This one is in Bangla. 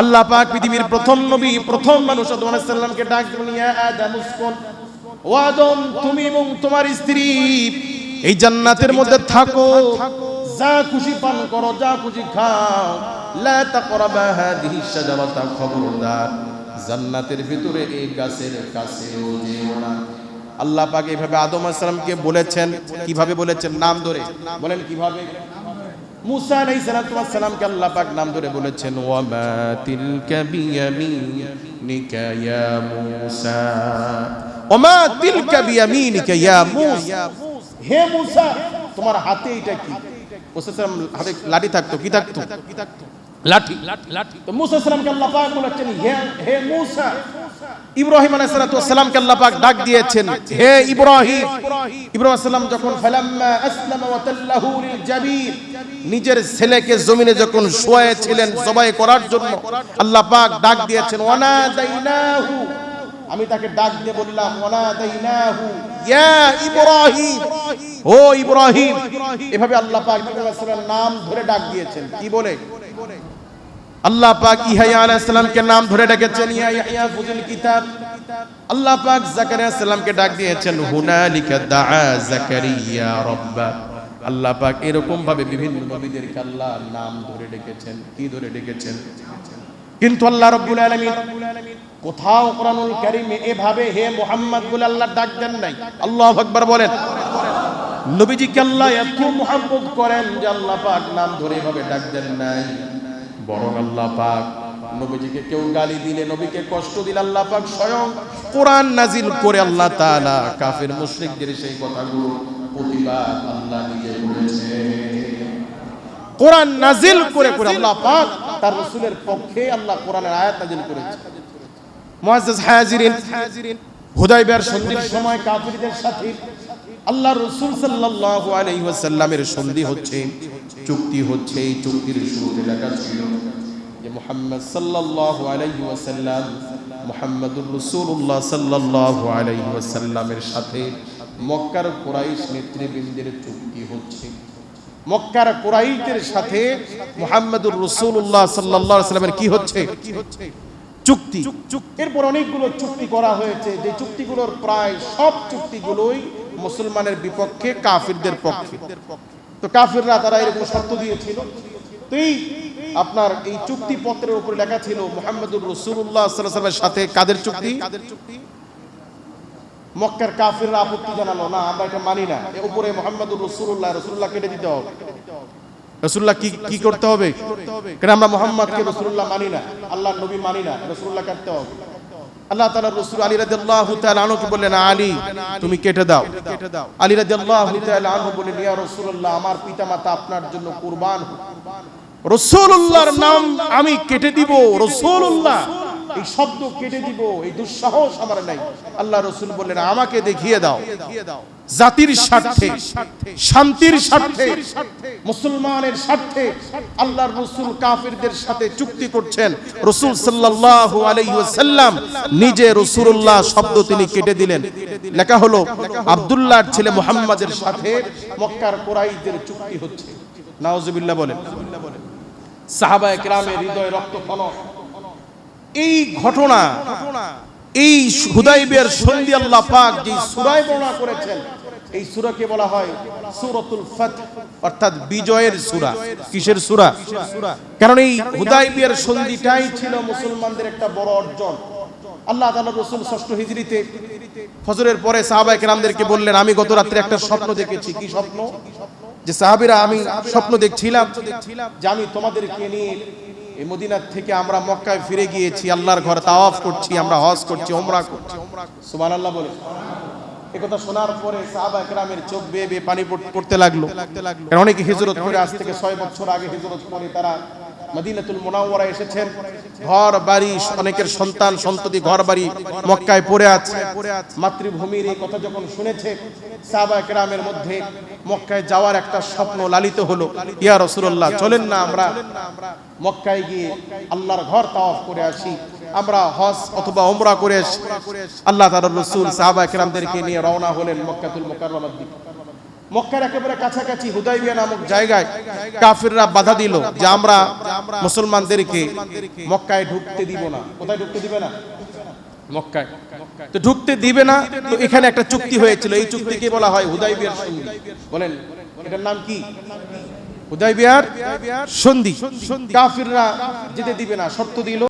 আল্লাহ পাক পৃথিবীর প্রথম নবী, প্রথম মানুষ আদম আলাইহিস সালামকে ডাক দিলেন আদম, উসকুন। ও আদম, তুমি এবং তোমার স্ত্রী, এই জান্নাতের মধ্যে থাকো। যা খুশি পান করো, যা খুশি খাও। লা তাকরাবা হাদিহি শাজারাতা খবরদার। জান্নাতের ভিতরে এই গাছের কাছেও যেও না। আল্লাহ পাক এইভাবে আদম আলাইহিস সালামকে বলেছেন। কীভাবে বলেছেন? নাম ধরে। বলেন, কীভাবে? মুসা আলাইহিস সালাতু ওয়াস সালামকে আল্লাহ পাক নাম ধরে বলেছেন, ওয়া মা তিলকা বিয়ামিনিকা ইয়া মুসা। ওয়া মা তিলকা বিয়ামিনিকা ইয়া মুসা। হে মুসা, তোমার হাতে এটা কি? মুসা সালাম হাতে লাঠি থাকতো, কি থাকতো? লাঠি। লাঠি তো মুসা সালামকে আল্লাহ পাক বলেছেন, হে হে মুসা। ইব্রাহিম আলাইহিস সালাতু আল্লাহ পাক ডাক দিয়েছেন, হে ইব্রাহিম। ইব্রাহিম। আলাইহিস সালাম যখন নিজের ছেলেকে জমিনে যখন করার জন্য, আল্লাহ পাক ডাক দিয়েছেন আমি তাকে ডাক দিয়ে বললাম ওয়ানা ইয়া ইব্রাহিম। ও ইব্রাহিম, এভাবে আল্লাহ পাক নাম ধরে ডাক দিয়েছেন। কি বলে? আল্লাহ পাক আলাইহিস সালামকে নাম ধরে ডেকেছেন, ইয়া ইহয়া ফুজিল কিতাব। আল্লাহ পাক জাকারিয়া সালামকে ডাক দিয়েছেন, হুনালিকা দাআ জাকারিয়া রাব্বা। আল্লাহ পাক এরকম ভাবে বিভিন্ন নবীদেরকে আল্লাহ নাম ধরে ডেকেছেন। কি ধরে ডেকেছেন? কিন্তু আল্লাহ রাব্বুল আলামিন কোথাও কোরআনুল কারীমে এভাবে হে মুহাম্মদ বলে আল্লাহ ডাক দেন নাই। আল্লাহু আকবার বলেন, নবীজিকে আল্লাহ এত মুহাব্বত করেন যে আল্লাহ পাক নাম ধরে এভাবে ডাক দেন নাই। বরং আল্লাহ পাক নবীজিকে কেউ গালি দিলে নবীকে কষ্ট দিলে আল্লাহ পাক স্বয়ং কোরআন নাজিল করে আল্লাহ তাআলা কাফির মুশরিকদের সেই কথাগুলো প্রতিবাদ আল্লাহ নিজে করেছে। কোরআন নাজিল করে করে আল্লাহ পাক তার রাসূলের পক্ষে আল্লাহ কোরআনের আয়াত নাজিল করেছে। মুআজ্জাজ হাজিরিন হুদাইবিয়ার সন্ধির সময় কাফিরদের সাথে আল্লাহ রসুল সাল্লাল্লাহু আলাইহি ওয়াসাল্লামের সন্ধি হচ্ছে, চুক্তি হচ্ছে, এই চুক্তির শুরুতে লেখা ছিল যে মুহাম্মদ সাল্লাল্লাহু আলাইহি ওয়াসাল্লাম, মুহাম্মদুর রাসূলুল্লাহ সাল্লাল্লাহু আলাইহি ওয়াসাল্লামের সাথে মক্কার কুরাইশ নেতৃবৃন্দের চুক্তি হচ্ছে। মক্কার কুরাইশদের সাথে মুহাম্মদুর রাসূলুল্লাহ সাল্লাল্লাহু আলাইহি ওয়াসাল্লামের কি হচ্ছে? চুক্তি। এরপর অনেকগুলো চুক্তি করা হয়েছে। যে চুক্তিগুলোর প্রায় সব চুক্তিগুলোই মুসলমানের বিপক্ষে, কাফিরদের পক্ষে। তো কাফিররা তারা এরকম শর্ত দিয়েছিল। তো এই আপনার এই চুক্তি পত্রের উপরে লেখা ছিল মোহাম্মদুর রসুল্লাহ সাল্লামের সাথে কাদের চুক্তি? কাদের চুক্তি? মক্কার কাফিররা আপত্তি জানালো না আমরা এটা মানি না। এর উপরে মোহাম্মদুর রসুল্লাহ রসুল্লাহ কেটে দিতে হবে। রসুল্লাহ কি কি করতে হবে? কারণ আমরা মোহাম্মদকে রসুল্লাহ মানি না? আল্লাহ নবী মানি না রসুল্লাহ কাটতে হবে। আল্লাহ তাআলা রাসূল আলী তাআলা আনহুকে বললেন আলী তুমি কেটে দাও। আলী রাদিয়াল্লাহু তাআলা আনহু বললেন ইয়া রাসূলুল্লাহ আমার পিতামাতা আপনার জন্য কুরবান হোক রাসূলুল্লাহর নাম আমি কেটে দিব, রাসূলুল্লাহ। এই শব্দ কেটে দিব, এই দুঃসাহস আমার নাই। আল্লাহ রসুল বললেন, আমাকে দেখিয়ে দাও। জাতির স্বার্থে, শান্তির স্বার্থে, মুসলমানের স্বার্থে আল্লাহর রসুল কাফিরদের সাথে চুক্তি করছেন। রসুল সাল্লাল্লাহু আলাইহি ওয়াসাল্লাম নিজে রসুলুল্লাহ শব্দ তিনি কেটে দিলেন। লেখা হলো, আব্দুল্লাহর ছেলে মুহাম্মাদের সাথে মক্কার কুরাইশদের চুক্তি হচ্ছে। নাউজুবিল্লাহ বলেন। সাহাবা একরামের হৃদয় রক্তক্ষরণ এই ঘটনা, এই হুদাইবিয়ার সন্ধি আল্লাহ পাক যে সূরায় বর্ণনা করেছেন, এই সূরাকে বলা হয় সূরাতুল ফাত অর্থাৎ বিজয়ের সূরা। কিসের সূরা? কারণ এই হুদাইবিয়ার সন্ধিটাই ছিল মুসলমানদের একটা বড় অর্জন। আল্লাহ তাআলা রাসূল ষষ্ঠ হিজরিতে ফজরের পরে সাহাবায়ে কেরামদেরকে বললেন, আমি গত রাত্রে একটা স্বপ্ন দেখেছি। কি স্বপ্ন? যে সাহাবিরা আমি স্বপ্ন দেখছিলাম যে আমি তোমাদেরকে নিয়ে এই মদিনার থেকে আমরা মক্কায় ফিরে গিয়েছি আল্লাহর ঘরে তাওয়াফ করছি আমরা হজ করছি ওমরা করছি। সুবহানাল্লাহ বলে একথা শোনার পরে সাহাবা একরামের চোখ বেয়ে বেয়ে পানি পড়- পড়তে লাগল। অনেকে হিজরত করে আজ থেকে ছয় বছর আগে হিজরত করে তারা মদিনাতুল মুনাওয়ারা এসেছেন। ঘর, বাড়ি, অনেকের সন্তান, সন্ততি, ঘর, বাড়ি মক্কায় পড়ে আছে। মাতৃভূমির এই কথা যখন শুনেছে, সাহাবা একরামের মধ্যে মক্কায় যাওয়ার একটা স্বপ্ন লালিত হলো। ইয়া রাসূলুল্লাহ, চলেন না আমরা মক্কায় গিয়ে আল্লাহর ঘর তাওয়াফ করে আসি। আমরা হজ অথবা ওমরা করে আসি। আল্লাহ তাআলার রাসূল সাহাবা একরামদেরকে নিয়ে রওনা হলেন মক্কাতুল মুকাররমার দিকে। মক্কার একেবারে কাছাকাছি হুদাইবিয়া নামক জায়গায় কাফিররা বাধা দিল যে আমরা মুসলমানদেরকে মক্কায় ঢুকতে দিব না। কোথায় ঢুকতে দিবে না? মক্কায়। তো ঢুকতে দিবে না, তো এখানে একটা চুক্তি হয়েছিল। এই চুক্তিকে বলা হয় হুদাইবিয়ার সন্ধি। বলেন, এটার নাম কি? হুদাইবিয়ার সন্ধি। কাফিররা যেতে দিবে না, শর্ত দিল